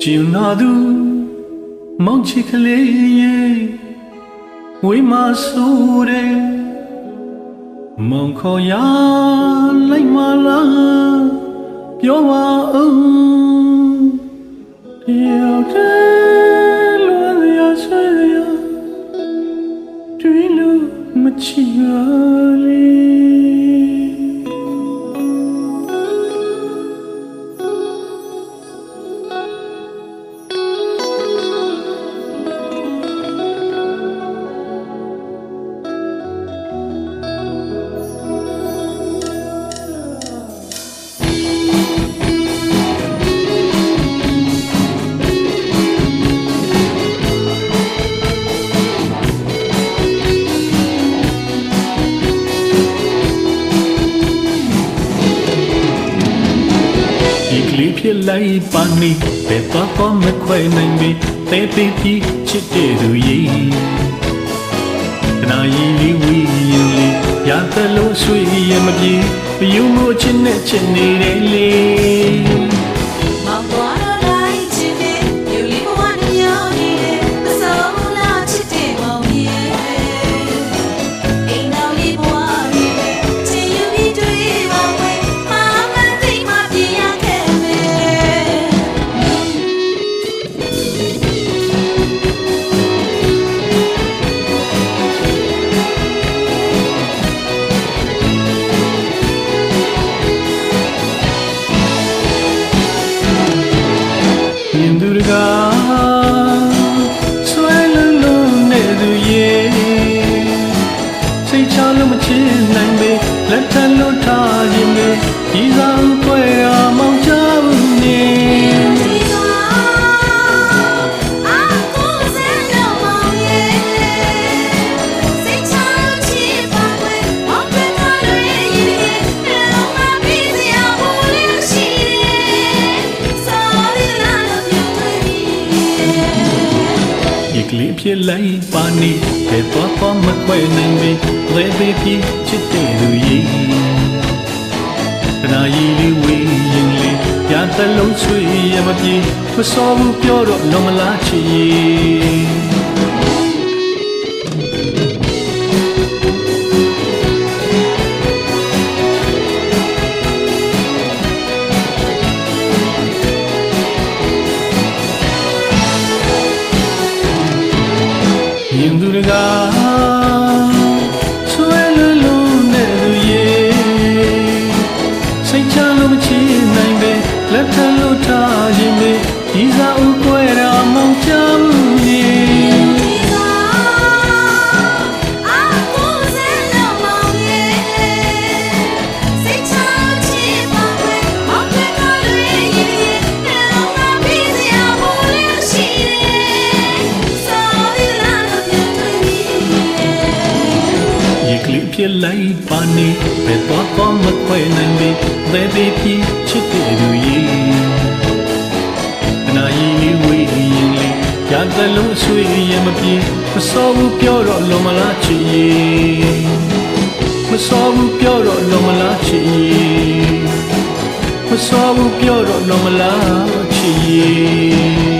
ကျင်နာသူမောင်ချစ်ကလေးရေဝေးမဆိုးတဲ့မောင်ခေါ်ရလိုက်မလားပြောပါဦးယောက်ျားလွန်ရဆွေရတွေ့လို့မချီရ ဖြစ်လိုက်ပါနေဘယ်တော့မှမခွဲနိုင်ပြီတဲသေးပြီးချစ်တဲ့သူရဲ့တနာရီလေးဝီရင်လေးရသလို့ဆွေရမပြေပြူမို့ချစ်နဲ့ချစ်နေတယ်လေ လာလို့ပြောတွေ့ပြီဒီကလေးဖြစ်လိုက်ပါနေဘယ်တော့မှမခွဲနိုင်ပေလဲသေးပြီးချစ်တဲ့သူရဲ့ တနာရီလေးဝေးရင်လေးရသလုံးဆွေရမပြေမစောဘူးပြောတော့လုံးမလားချစ်ရဲ့ရင်သူတကား ချလို့မချနိုင်ပဲလက်ထပ်လို့ထားခြင်းပဲဒီစားဦးကွဲတာမောင်ချမှုနေဒီကအာကိုစံတော်မောင်ရဲ့စိတ်ချလို့ချစ်ပါဝဲမောင်ပဲထားလို့ရဲ့လောမပြီးစရာဘူးလို့ရှိတယ်ဆော်ရီလာလို့ပြောတွေ့ပြီရေကလေးဖြစ်လိုက်ပါနေဘယ်တော့မှမခွဲနိုင်ပဲ လဲသေးပြီးချစ်တဲ့သူရဲ့တနာရီလေးဝေးရင်လေးရသလုံးဆွေရမပြေမစောဘူးပြောတော့လုံးမလားချစ်ရဲ့မစောဘူးပြောတော့လုံးမလားချစ်ရဲ့မစောဘူးပြောတော့လုံးမလားချစ်ရဲ့